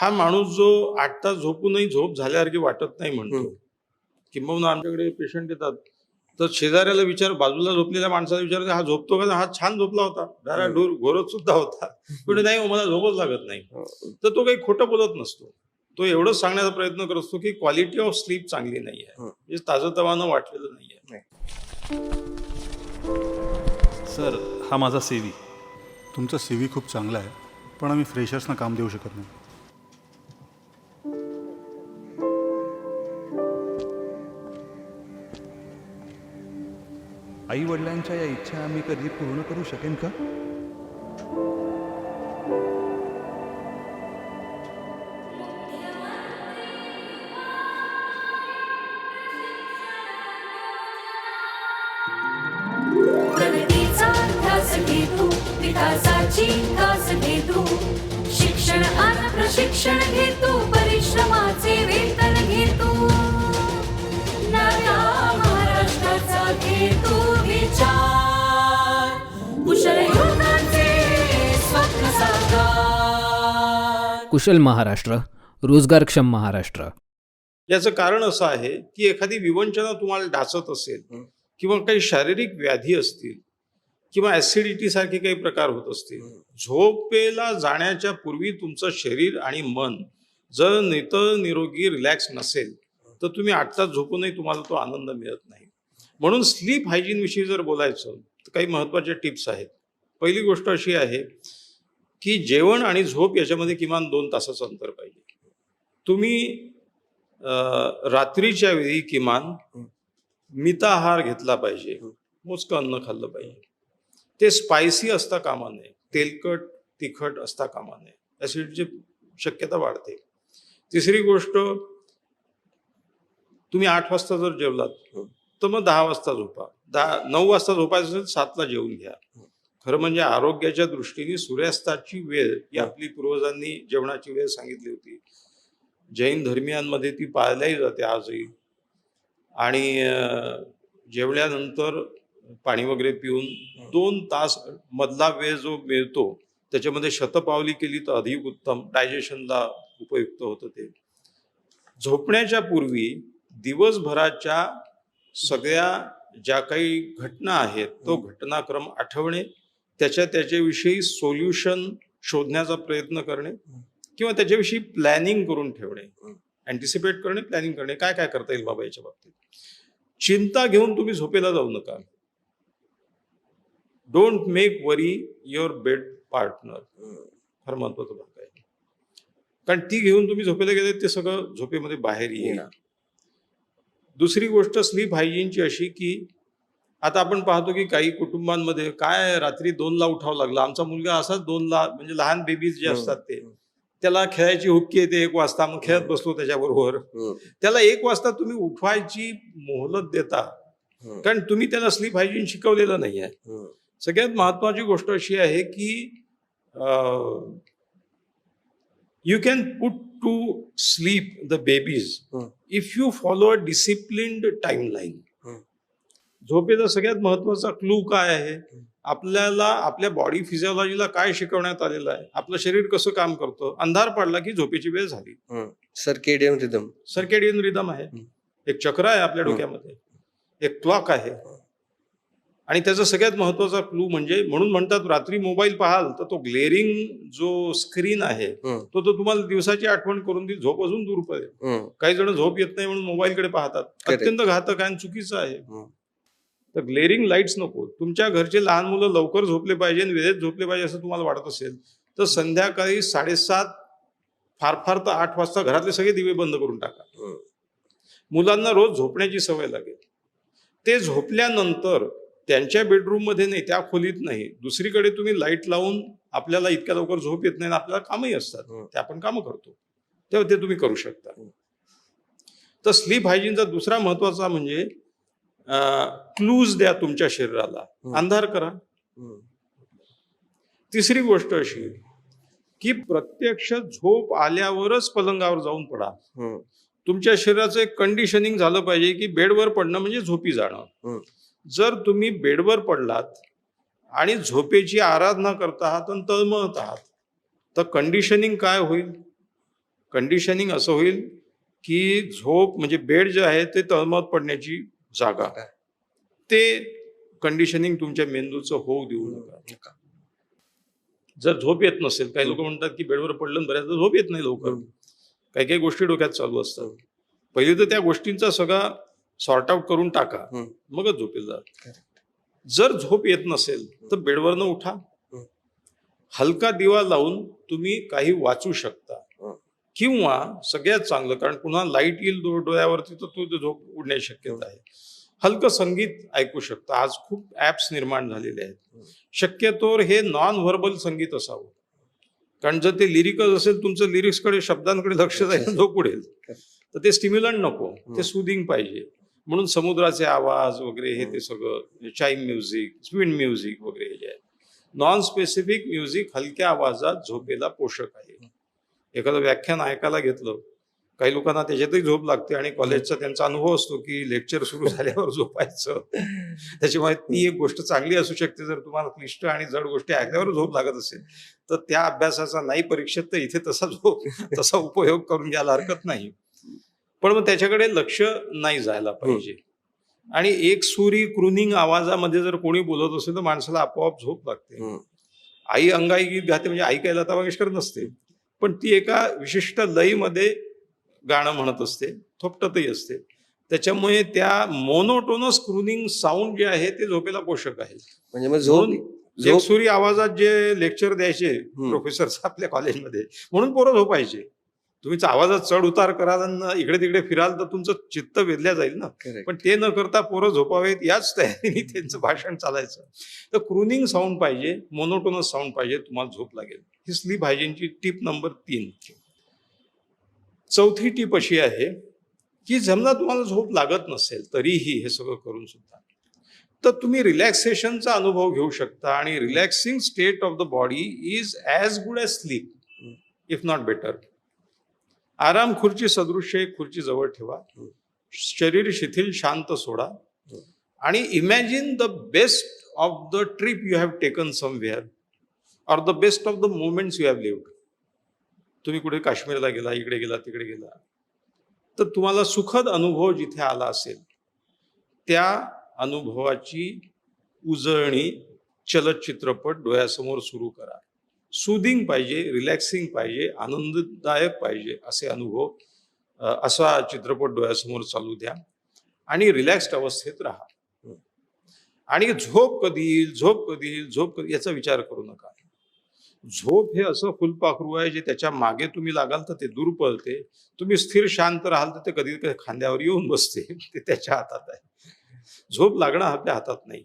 हा माणूस जो आठ तास झोपूनही झोप झाल्यासारखी वाटत नाही म्हणतो. किंबहुना आमच्याकडे पेशंट येतात. तर शेजाऱ्याला विचार बाजूला झोपलेल्या माणसाला विचार हा झोपतो का? हा छान झोपला होता. हम्म. डोर घोरत सुद्धा होता. पण नाही हो, मला झोपच लागत नाही. हो. तर तो काही खोटं बोलत नसतो. तो एवढंच सांगण्याचा प्रयत्न करत असतो की क्वालिटी ऑफ स्लीप चांगली नाही आहे. म्हणजे ताजंतवानं वाटलेलं नाही आहे. सर हा माझा सेवी तुमचा सी व्ही खूप चांगला आहे. पण आम्ही फ्रेशर्सना काम देऊ शकत नाही. आई वडिलांच्या या इच्छा मी कधी पूर्ण करू शकेन का? शिक्षण आणि प्रशिक्षण घेत कुशल महाराष्ट्र रोजगारक्षम महाराष्ट्र याचं कारण असं आहे की एखादी विवंचना तुम्हाला डाचत असेल. किंवा काही शारीरिक व्याधी असतील किंवा ऍसिडिटी सारखे काही प्रकार होत असतील. झोपेला जाण्याच्या पूर्वी तुमचं शरीर आणि मन जर नित निरोगी रिलॅक्स नसेल तर तुम्ही आठ तास झोपूनही तुम्हाला तो आनंद मिळत नाही म्हणून स्लीप हायजीन विषयी जर बोलायचं तर काही महत्त्वाच्या टिप्स आहेत पहिली गोष्ट अशी आहे की जेवण आणि झोप याच्यामध्ये किमान दोन तासाचं अंतर पाहिजे. तुम्ही रात्रीच्या वेळी किमान. मिताहार घेतला पाहिजे. मोजकं अन्न खाल्लं पाहिजे. ते स्पायसी असता कामा नये. तेलकट तिखट असता कामा नये. ॲसिडची शक्यता वाढते. तिसरी गोष्ट तुम्ही आठ वाजता जर जेवलात. तर मग दहा वाजता झोपा. दहा नऊ वाजता झोपायचं असेल सातला जेवून घ्या. खरं म्हणजे आरोग्याच्या दृष्टीने सूर्यास्ताची वेळ ही आपली पूर्वजांनी जेवणाची वेळ सांगितली होती. जैन धर्मियांमध्ये ती पाळल्याही जाते आजही. आणि जेवल्यानंतर पाणी वगैरे पिऊन दोन तास मधला वेळ जो मिळतो त्याच्यामध्ये शतपावली केली तर अधिक उत्तम डायजेशनला उपयुक्त होतं ते. झोपण्याच्या पूर्वी दिवसभराच्या सगळ्या ज्या काही घटना आहेत तो घटनाक्रम आठवणे त्याच्या त्याच्याविषयी सोल्युशन शोधण्याचा प्रयत्न करणे किंवा त्याच्याविषयी प्लॅनिंग करून ठेवणे अँटिसिपेट करणे प्लॅनिंग करणे. काय काय करता येईल बाबा याच्या बाबतीत? चिंता घेऊन तुम्ही झोपेला जाऊ नका. Don't make worry your bed partner फार महत्त्वाचा भाग आहे. कारण ती घेऊन तुम्ही झोपेला गेले ते सगळं झोपेमध्ये बाहेर येईल. दुसरी गोष्ट स्लीप हायजीनची अशी की आता आपण पाहतो की काही कुटुंबांमध्ये काय रात्री दोनला उठावं लागलं आमचा मुलगा असाच दोनला म्हणजे लहान बेबीज जे हम्म. असतात ते त्याला खेळायची हुक्की येते एक वाजता मग खेळत बसलो त्याच्याबरोबर हं. त्याला एक वाजता तुम्ही उठवायची मोहलत देता हं. कारण तुम्ही त्याला स्लीप हायजीन शिकवलेलं नाही आहे हं. सगळ्यात महत्वाची गोष्ट अशी आहे की you can put to sleep the babies hmm. If you follow a disciplined timeline hmm. झोपेचा सगळ्यात महत्त्वाचा क्लू काय आहे आपल्याला आपल्या बॉडी फिजिओलॉजीला काय शिकवण्यात आलेलं आहे आपलं शरीर कसं काम करतं अंधार पडला की झोपेची वेळ झाली. सर्केडियन रिदम सर्केडियन रिदम आहे. एक चक्र आहे आपल्या. डोक्यामध्ये एक क्लॉक आहे आणि त्याचा सगळ्यात महत्त्वाचा क्लू म्हणजे म्हणून म्हणतात रात्री मोबाईल पाहाल तर तो ग्लेअरिंग जो स्क्रीन आहे. तो तो तुम्हाला दिवसाची आठवण करून देईल झोप अजून दूर पडेल. काही जण झोप येत नाही म्हणून मोबाईलकडे पाहतात. अत्यंत घातक आहे आणि चुकीचं आहे. तर ग्लेअरिंग लाईट्स नको तुमच्या घरचे लहान मुलं लवकर झोपले पाहिजे आणि वेळेत झोपले पाहिजे असं तुम्हाला वाटत असेल तर संध्याकाळी साडेसात फार फार तर आठ वाजता घरातले सगळे दिवे बंद करून टाका. मुलांना रोज झोपण्याची सवय लागेल ते झोपल्यानंतर त्यांच्या बेडरूममध्ये नाही त्या खोलीत नाही दुसरीकडे तुम्ही लाइट लावून आपल्याला इतक्या लवकर झोप येत नाही आपल्याला कामही असतात. ते आपण कामं करतो तेव्हा ते तुम्ही करू शकता. तर स्लीप हायजीनचा दुसरा महत्त्वाचा म्हणजे क्लूज द्या तुमच्या शरीराला. अंधार करा. तिसरी गोष्ट अशी की प्रत्यक्ष झोप आल्यावरच पलंगावर जाऊन पडा. तुमच्या शरीराचं एक कंडिशनिंग झालं पाहिजे की बेडवर पडणं म्हणजे झोपी जाणं. जर तुम्ही बेडवर पडलात आणि झोपेची आराधना करत आहात आणि तळमळत आहात तर कंडिशनिंग काय होईल कंडिशनिंग असं होईल की झोप म्हणजे बेड जे आहे ते तळमत पडण्याची जागा ते कंडिशनिंग तुमच्या मेंदूचं होऊ देऊ नका. जर झोप येत नसेल काही लोक म्हणतात की बेडवर पडलं बऱ्याचदा झोप येत नाही लवकर. काही काही गोष्टी डोक्यात चालू असतात पहिले तर त्या गोष्टींचा सगळा सॉर्ट आउट करून टाका. मगच झोपेल जा. जर झोप येत नसेल तर बेडवरनं उठा. हलका दिवा लावून तुम्ही काही वाचू शकता. किंवा सगळ्यात चांगलं कारण पुन्हा लाइट येईल डोळ्यावरती तर तो झोप उडण्याची शक्यता आहे. हलकं संगीत ऐकू शकता. आज खूप ऍप्स निर्माण झालेले आहेत. शक्यतोवर हे नॉन व्हर्बल संगीत असावं. कारण जर ते लिरिकल असेल तुमचं लिरिक्सकडे शब्दांकडे लक्ष जाईल झोप उडेल. तर ते स्टिम्युलंट नको. ते सुदिंग पाहिजे. म्हणून समुद्राचे आवाज वगैरे हे ते सगळं चाईम म्युझिक स्विंड म्युझिक वगैरे हे जे आहे नॉन स्पेसिफिक म्युझिक हलक्या आवाजात झोपेला पोषक आहे. एखादं व्याख्यान ऐकायला घेतलं काही लोकांना त्याच्यातही झोप लागते आणि कॉलेजचा त्यांचा अनुभव असतो की लेक्चर सुरू झाल्यावर झोपायचं. त्याच्यामुळे ती एक गोष्ट चांगली असू शकते जर तुम्हाला क्लिष्ट आणि जड गोष्टी ऐकल्यावर झोप लागत असेल. तर त्या अभ्यासाचा नाही परीक्षेत तर इथे तसा झोप तसा उपयोग करून घ्यायला हरकत नाही. पण मग त्याच्याकडे लक्ष नाही जायला पाहिजे. आणि एक सुरी क्रुनिंग आवाजामध्ये जर कोणी बोलत असेल तर माणसाला आपोआप झोप लागते. हम्म. आई अंगाई गीत गाते म्हणजे आई काय लता मंगेशकर नसते. पण ती एका विशिष्ट लयीमध्ये गाणं म्हणत असते थोपटतही असते. त्याच्यामुळे त्या मोनोटोनस क्रुनिंग साऊंड जे आहे ते झोपेला पोषक आहे. म्हणजे मग झोप एकसुरी आवाजात जे लेक्चर द्यायचे. प्रोफेसर आपल्या कॉलेजमध्ये म्हणून पोरं झोपायचे. तुम्ही आवाजात चढ उतार कराल आणि इकडे तिकडे फिराल तर तुमचं चित्त वेधल्या जाईल ना. पण ते न करता पोरं झोपावेत याच तयारीने त्यांचं भाषण चालायचं. तर क्रुनिंग साऊंड पाहिजे मोनोटोनस साऊंड पाहिजे तुम्हाला झोप लागेल. ही स्लीप हायजीनची टीप नंबर तीन. चौथी टीप अशी आहे की समजा तुम्हाला झोप लागत नसेल तरीही हे सगळं करून सुद्धा. तर तुम्ही रिलॅक्सेशनचा अनुभव घेऊ शकता आणि relaxing state of the body is as good as sleep if not better आराम खुर्ची सदृश्य एक खुर्ची जवळ ठेवा. शरीर शिथिल शांत सोडा. आणि imagine the best of the trip you have taken somewhere or the best of the moments you have lived तुम्ही कुठे काश्मीरला गेला इकडे गेला तिकडे गेला. तर तुम्हाला सुखद अनुभव जिथे आला असेल त्या अनुभवाची उजळणी चलचित्रपट डोळ्यासमोर सुरू करा. सुदिंग पाहिजे रिलॅक्सिंग पाहिजे आनंददायक पाहिजे असे अनुभव असा चित्रपट डोळ्यासमोर चालू द्या आणि रिलॅक्स्ड अवस्थेत राहा. आणि झोप कधी येईल झोप कधी येईल झोप कधी याचा विचार करू नका. झोप हे असं फुलपाखरू आहे जे त्याच्यामागे तुम्ही लागाल तर ते दूर पळते. तुम्ही स्थिर शांत राहाल तर ते कधी कधी खांद्यावर येऊन बसते. ते त्याच्या हातात आहे. झोप लागणं आपल्या हातात नाही.